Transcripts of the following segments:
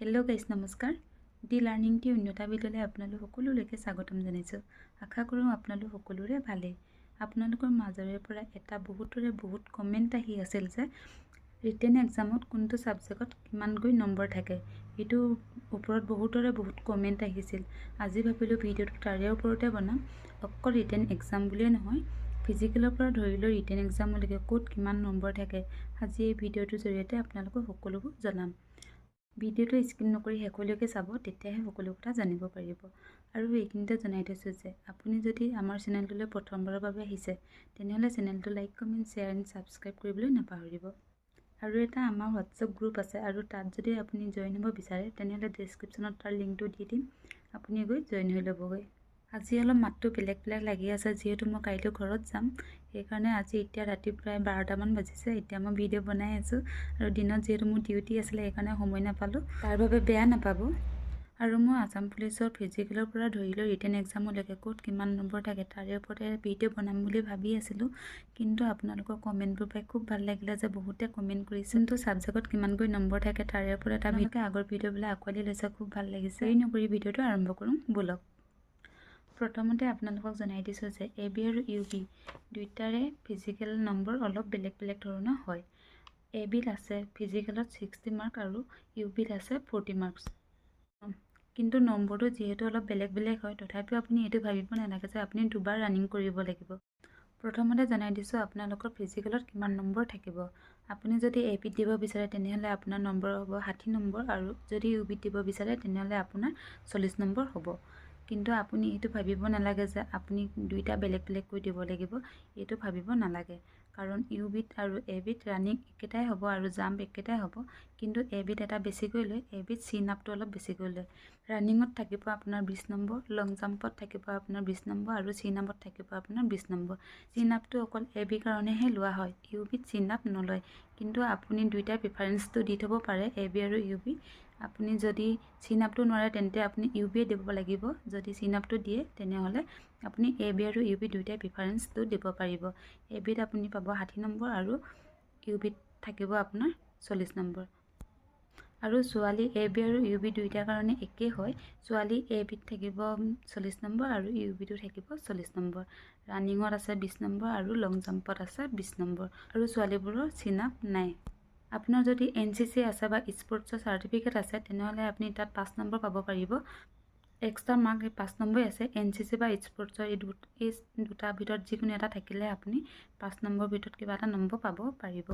Hello guys নমস্কাৰ the learning টি উন্নতা বিদলৈ আপোনালোক সকলোলৈকে স্বাগতম জনাইছোঁ আশা কৰোঁ আপোনালোক সকলোৰে ভালেই আপোনালোকৰ মাজৰে পৰা এটা বহুতৰে বহুত কমেণ্ট আহি আছিল যে ৰিটেন এক্সামত কোনটো ছাবজেক্টত কিমানকৈ নম্বৰ থাকে এইটো ওপৰত বহুতৰে বহুত কমেণ্ট আহিছিল আজি ভাবিলোঁ ভিডিঅ'টো তাৰে ওপৰতে বনাম অকল ৰিটেন এক্সাম বুলিয়ে নহয় ফিজিকেলৰ পৰা ধৰি লৈ ৰিটেন এক্সামলৈকে ক'ত কিমান নম্বৰ থাকে আজি এই ভিডিঅ'টোৰ জৰিয়তে আপোনালোকক সকলোবোৰ জনাম ভিডিঅ'টো স্কিপ নকৰি শেষলৈকে চাব তেতিয়াহে সকলো কথা জানিব পাৰিব। আৰু এইখিনিতে জনাই থৈছোঁ যে আপুনি যদি আমাৰ চেনেলটোলৈ প্ৰথমবাৰৰ বাবে আহিছে তেনেহ'লে চেনেলটো like comment share and subscribe কৰিবলৈ নাপাহৰিব। আৰু এটা আমাৰ হোৱাটছএপ গ্ৰুপ আছে আৰু তাত যদি আপুনি জইন হ'ব বিচাৰে তেনেহ'লে ডেছক্ৰিপশ্যনত তাৰ লিংকটো দি দিম আপুনি গৈ জইন হৈ ল'বগৈ। আজি অলপ মাতটো বেলেগ বেলেগ লাগি আছে যিহেতু মই কাইলৈ ঘৰত যাম। সেইকাৰণে আজি এতিয়া ৰাতি প্ৰায় বাৰটামান বাজিছে এতিয়া মই ভিডিঅ' বনাই আছোঁ আৰু দিনত যিহেতু মোৰ ডিউটি আছিলে সেইকাৰণে সময় নাপালোঁ তাৰ বাবে বেয়া নাপাব। আৰু মই আছাম পুলিচৰ ফিজিকেলৰ পৰা ধৰি লৈ ৰিটেন এক্সামলৈকে ক'ত কিমান নম্বৰ থাকে তাৰে ওপৰতে ভিডিঅ' বনাম বুলি ভাবি আছিলোঁ কিন্তু আপোনালোকৰ কমেণ্টবোৰ পাই খুব ভাল লাগিলে যে বহুতে কমেণ্ট কৰিছে। কিন্তু ছাবজেক্টত কিমানকৈ নম্বৰ থাকে তাৰে ওপৰত ভিডিঅ' আগৰ ভিডিঅ'বিলাক আঁকোৱালি লৈছে খুব ভাল লাগিছে। এই নকৰি ভিডিঅ'টো আৰম্ভ কৰোঁ ব'লক। প্ৰথমতে আপোনালোকক জনাই দিছোঁ যে এ বি আৰু ইউ বি দুয়োটাৰে ফিজিকেল নম্বৰ অলপ বেলেগ বেলেগ ধৰণৰ হয়। এ বিত আছে ফিজিকেলত ছিক্সটি মাৰ্ক আৰু ইউ বিত আছে ফৰ্টি মাৰ্কছ কিন্তু নম্বৰটো যিহেতু অলপ বেলেগ বেলেগ হয় তথাপিও আপুনি এইটো ভাবিব নালাগে যে আপুনি দুবাৰ ৰানিং কৰিব লাগিব। প্ৰথমতে জনাই দিছোঁ আপোনালোকৰ ফিজিকেলত কিমান নম্বৰ থাকিব। আপুনি যদি এ বিত দিব বিচাৰে তেনেহ'লে আপোনাৰ নম্বৰ হ'ব ষাঠি নম্বৰ আৰু যদি ইউ বিত দিব বিচাৰে তেনেহ'লে আপোনাৰ চল্লিছ নম্বৰ হ'ব। কিন্তু আপুনি এইটো ভাবিব নালাগে যে আপুনি দুইটা বেলেগ বেলেগকৈ দিব লাগিব এইটো ভাবিব নালাগে। কাৰণ ইউ বিত আৰু এ বিত ৰানিং একেটাই হ'ব আৰু জাম্প একেটাই হ'ব কিন্তু এ বিত এটা বেছিকৈ লয় এ বিত চিন আপটো অলপ বেছিকৈ লয়। ৰানিঙত থাকিব আপোনাৰ বিছ নম্বৰ লং জাম্পত থাকিব আপোনাৰ বিছ নম্বৰ আৰু চিন আপত থাকিব আপোনাৰ বিছ নম্বৰ। চিন আপটো অকল এ বিৰ কাৰণেহে লোৱা হয় ইউ বিত চিন আপ নলয় কিন্তু আপুনি দুইটাৰ প্ৰিফাৰেঞ্চটো দি থ'ব পাৰে এ বি আৰু ইউ বি। আপুনি যদি চিন আপটো নোৱাৰে তেন্তে আপুনি ইউ বিয়ে দিব লাগিব। যদি চিন আপটো দিয়ে তেনেহ'লে আপুনি এ বি আৰু ইউ বি দুয়োটাই প্ৰিফাৰেঞ্চটো দিব পাৰিব। এ বিত আপুনি পাব ষাঠি নম্বৰ আৰু ইউ বিত থাকিব আপোনাৰ চল্লিছ নম্বৰ। আৰু ছোৱালী এ বি আৰু ইউ বি দুয়োটাৰ কাৰণে একেই হয়। ছোৱালী এ বিত থাকিব চল্লিছ নম্বৰ আৰু ইউ বিটো থাকিব চল্লিছ নম্বৰ। ৰানিঙত আছে বিছ নম্বৰ আৰু লং জাম্পত আছে বিছ নম্বৰ। আৰু ছোৱালীবোৰৰ চিন আপ নাই। আপোনাৰ যদি এন চি চি আছে বা স্পৰ্টছৰ চাৰ্টিফিকেট আছে তেনেহ'লে আপুনি তাত পাঁচ নম্বৰ পাব পাৰিব। এক্সট্ৰা মাৰ্ক এই পাঁচ নম্বৰে আছে এন চি চি বা স্পৰ্টছৰ এই এই দুটাৰ ভিতৰত যিকোনো এটা থাকিলে আপুনি পাঁচ নম্বৰৰ ভিতৰত কিবা এটা নম্বৰ পাব পাৰিব।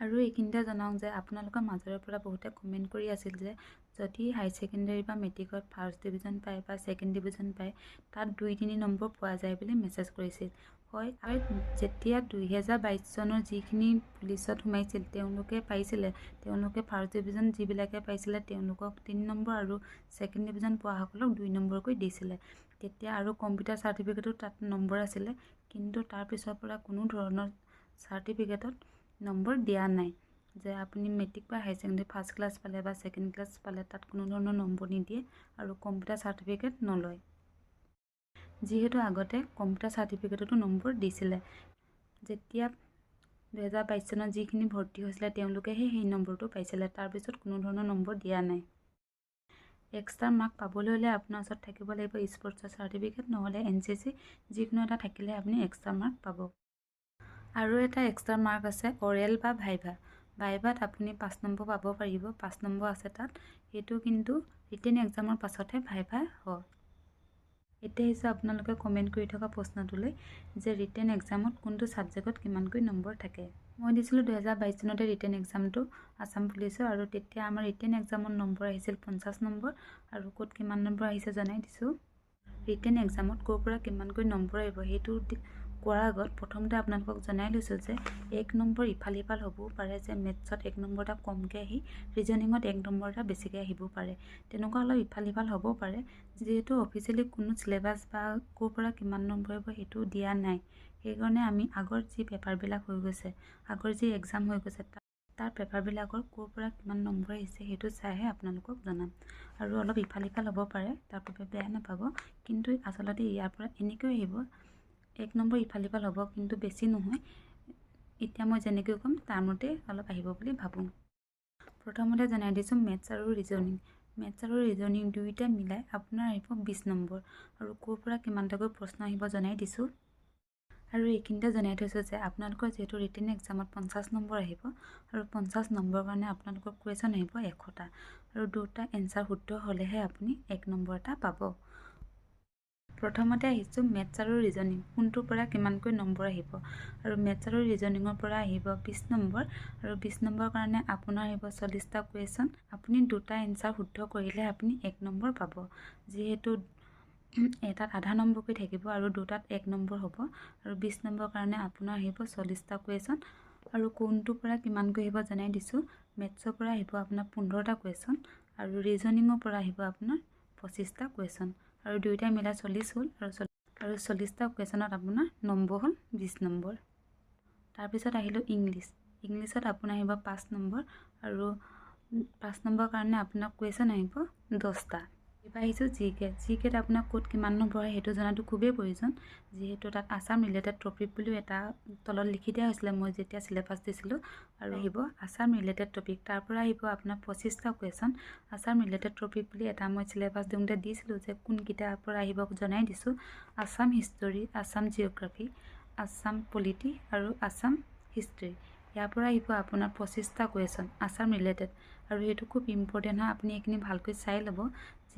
আৰু এইখিনিতে জনাওক যে আপোনালোকৰ মাজৰে পৰা বহুতে কমেণ্ট কৰি আছিল যে যদি হাই ছেকেণ্ডেৰী বা মেট্ৰিকত ফাৰ্ষ্ট ডিভিজন পায় বা ছেকেণ্ড ডিভিজন পায় তাত দুই তিনি নম্বৰ পোৱা যায় বুলি মেছেজ কৰিছিল। হয় আৰু যেতিয়া দুহেজাৰ বাইছ চনৰ যিখিনি পুলিচত সোমাইছিল তেওঁলোকে পাইছিলে তেওঁলোকে ফাৰ্ষ্ট ডিভিজন যিবিলাকে পাইছিলে তেওঁলোকক তিনি নম্বৰ আৰু ছেকেণ্ড ডিভিজন পোৱাসকলক দুই নম্বৰকৈ দিছিলে। তেতিয়া আৰু কম্পিউটাৰ চাৰ্টিফিকেটো তাত নম্বৰ আছিলে কিন্তু তাৰপিছৰ পৰা কোনো ধৰণৰ চাৰ্টিফিকেটত নম্বৰ দিয়া নাই। যে আপুনি মেট্ৰিক বা হায়াৰ ছেকেণ্ডেৰী ফাৰ্ষ্ট ক্লাছ পালে বা ছেকেণ্ড ক্লাছ পালে তাত কোনো ধৰণৰ নম্বৰ নিদিয়ে আৰু কম্পিউটাৰ চাৰ্টিফিকেট নলয়। যিহেতু আগতে কম্পিউটাৰ চাৰ্টিফিকেটতো নম্বৰ দিছিলে। যেতিয়া দুহেজাৰ বাইছ চনত যিখিনি ভৰ্তি হৈছিলে তেওঁলোকেহে সেই নম্বৰটো পাইছিলে। তাৰপিছত কোনো ধৰণৰ নম্বৰ দিয়া নাই। এক্সট্ৰা মাৰ্ক পাবলৈ হ'লে আপোনাৰ ওচৰত থাকিব লাগিব। স্পৰ্টছৰ চাৰ্টিফিকেট নহ'লে এন চি চি যিকোনো এটা থাকিলে আপুনি এক্সট্ৰা মাৰ্ক পাব। আৰু এটা এক্সট্ৰা মাৰ্ক আছে অৰেল বা ভাইভা ভাইভাত আপুনি পাঁচ নম্বৰ পাব পাৰিব পাঁচ নম্বৰ আছে তাত। সেইটো কিন্তু ৰিটেন এক্সামৰ পাছতহে ভাইভা হয়। এতিয়া হৈছে আপোনালোকে কমেণ্ট কৰি থকা প্ৰশ্নটোলৈ যে ৰিটেন এক্সামত কোনটো ছাবজেক্টত কিমানকৈ নম্বৰ থাকে। মই দিছিলোঁ দুহেজাৰ বাইছ চনতে ৰিটেন এক্সামটো আছাম পুলিচৰ আৰু তেতিয়া আমাৰ ৰিটেন এক্সামত নম্বৰ আহিছিল পঞ্চাছ নম্বৰ। আৰু ক'ত কিমান নম্বৰ আহিছে জনাই দিছোঁ। ৰিটেন এক্সামত ক'ৰ পৰা কিমানকৈ নম্বৰ আহিব সেইটো কোৱাৰ আগত প্ৰথমতে আপোনালোকক জনাই লৈছোঁ যে এক নম্বৰ ইফাল সিফাল হ'বও পাৰে যে মেথছত এক নম্বৰ এটা কমকৈ আহি ৰিজনিঙত এক নম্বৰ এটা বেছিকৈ আহিব পাৰে। তেনেকুৱা অলপ ইফাল সিফাল হ'ব পাৰে। যিহেতু অফিচিয়েলি কোনো চিলেবাছ বা ক'ৰ পৰা কিমান নম্বৰ আহিব সেইটো দিয়া নাই। সেইকাৰণে আমি আগৰ যি পেপাৰবিলাক হৈ গৈছে আগৰ যি এক্সাম হৈ গৈছে তাৰ পেপাৰবিলাকৰ ক'ৰ পৰা কিমান নম্বৰ আহিছে সেইটো চাইহে আপোনালোকক জনাম। আৰু অলপ ইফাল সিফাল হ'ব পাৰে তাৰ বাবে বেয়া নাপাব। কিন্তু আচলতে ইয়াৰ পৰা এনেকৈ আহিব এক নম্বৰ ইফাল সিফাল হ'ব কিন্তু বেছি নহয়। এতিয়া মই যেনেকৈ ক'ম তাৰ মতে অলপ আহিব বুলি ভাবোঁ। প্ৰথমতে জনাই দিছোঁ মেথছ আৰু ৰিজনিং। মেথছ আৰু ৰিজনিং দুয়োটা মিলাই আপোনাৰ আহিব বিছ নম্বৰ। আৰু ক'ৰ পৰা কিমানটাকৈ প্ৰশ্ন আহিব জনাই দিছোঁ। আৰু এইখিনিতে জনাই থৈছোঁ যে আপোনালোকৰ যিহেতু ৰিটেন এক্সামত পঞ্চাছ নম্বৰ আহিব আৰু পঞ্চাছ নম্বৰৰ কাৰণে আপোনালোকৰ কুৱেশ্যন আহিব এশটা। আৰু দুটা এনচাৰ শুদ্ধ হ'লেহে আপুনি এক নম্বৰ এটা পাব। প্ৰথমতে আহিছোঁ মেথছ আৰু ৰিজনিং কোনটোৰ পৰা কিমানকৈ নম্বৰ আহিব। আৰু মেথছ আৰু ৰিজনিঙৰ পৰা আহিব বিছ নম্বৰ। আৰু বিছ নম্বৰৰ কাৰণে আপোনাৰ আহিব চল্লিছটা কুৱেশ্যন আপুনি দুটা এনচাৰ শুদ্ধ কৰিলে আপুনি এক নম্বৰ পাব। যিহেতু এটাত আধা নম্বৰকৈ থাকিব আৰু দুটাত এক নম্বৰ হ'ব। আৰু বিছ নম্বৰৰ কাৰণে আপোনাৰ আহিব চল্লিছটা কুৱেশ্যন আৰু কোনটোৰ পৰা কিমানকৈ আহিব জনাই দিছোঁ। মেথছৰ পৰা আহিব আপোনাৰ পোন্ধৰটা কুৱেশ্যন আৰু ৰিজনিঙৰ পৰা আহিব আপোনাৰ পঁচিছটা কুৱেশ্যন আৰু দুয়োটাই মিলাই চল্লিছ হ'ল আৰু আৰু চল্লিছটা কুৱেশ্যনত আপোনাৰ নম্বৰ হ'ল বিছ নম্বৰ। তাৰপিছত আহিলোঁ ইংলিছ। ইংলিছত আপোনাৰ আহিব পাঁচ নম্বৰ আৰু পাঁচ নম্বৰৰ কাৰণে আপোনাৰ কুৱেশ্যন আহিব দহটা। এইবাৰ আহিছোঁ জি কে জি কেত আপোনাক ক'ত কিমান নম্বৰ হয় সেইটো জনাটো খুবেই প্ৰয়োজন। যিহেতু তাত আছাম ৰিলেটেড টপিক বুলিও এটা তলত লিখি দিয়া হৈছিলে মই যেতিয়া চিলেবাছ দিছিলোঁ আৰু আহিব। আছাম ৰিলেটেড টপিক তাৰ পৰা আহিব আপোনাৰ পঁচিছটা কুৱেশ্যন আছাম ৰিলেটেড টপিক বুলি এটা মই চিলেবাছ দিওঁতে দিছিলোঁ যে কোনকেইটাৰ পৰা আহিব জনাই দিছোঁ। Assam history Assam geography Assam polity আৰু আছাম হিষ্ট্ৰী ইয়াৰ পৰা আহিব আপোনাৰ পঁচিছটা কুৱেশ্যন আছাম ৰিলেটেড। আৰু সেইটো খুব ইম্পৰ্টেণ্ট হয় আপুনি এইখিনি ভালকৈ চাই ল'ব।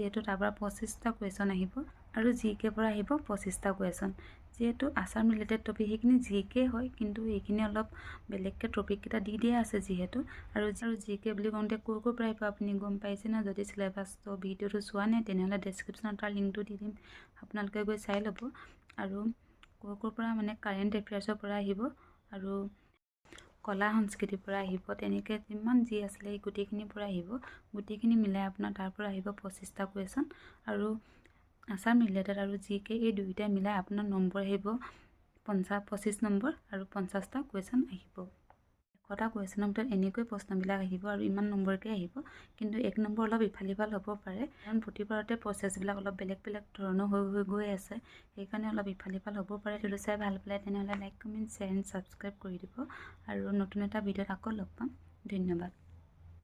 যিহেতু তাৰ পৰা পঁচিছটা কুৱেশ্যন আহিব আৰু জি কেৰ পৰা আহিব পঁচিছটা কুৱেশ্যন। যিহেতু আছাম ৰিলেটেড টপিক সেইখিনি জি কে হয় কিন্তু এইখিনি অলপ বেলেগকৈ টপিককেইটা দি দিয়া আছে যিহেতু। আৰু আৰু জি কে বুলি কওঁতে ক'ৰ ক'ৰ পৰা আহিব আপুনি গম পাইছে ন? যদি চিলেবাছটো ভিডিঅ'টো চোৱা নাই তেনেহ'লে ডেছক্ৰিপশ্যনত তাৰ লিংকটো দি দিম। আপোনালোকে গৈ চাই ল'ব। আৰু ক'ৰ ক'ৰ পৰা মানে কাৰেণ্ট এফেয়াৰ্ছৰ পৰা আহিব। আৰু কলা সংস্কৃতিৰ পৰা আহিব তেনেকৈ যিমান যি আছিলে সেই গোটেইখিনিৰ পৰা আহিব। গোটেইখিনি মিলাই আপোনাৰ তাৰ পৰা আহিব পঁচিছটা কুৱেশ্যন আৰু আছাম ৰিলেটেড আৰু জি কে এই দুয়োটাই মিলাই আপোনাৰ নম্বৰ আহিব পঞ্চাছ পঁচিছ নম্বৰ আৰু পঞ্চাছটা কুৱেশ্যন আহিব। এশটা কুৱেশ্যনৰ ভিতৰত এনেকৈ প্ৰশ্নবিলাক আহিব আৰু ইমান নম্বৰকৈ আহিব কিন্তু এক নম্বৰ অলপ ইফাল সিফাল হ'ব পাৰে। কাৰণ প্ৰতিবাৰতে প্ৰচেছবিলাক অলপ বেলেগ বেলেগ ধৰণৰ হৈ হৈ গৈ আছে। সেইকাৰণে অলপ ইফাল সিফাল হ'ব পাৰে। যদি চাই ভাল পালে তেনেহ'লে like comment share and subscribe কৰি দিব। আৰু নতুন এটা ভিডিঅ'ত আকৌ লগ পাম। ধন্যবাদ।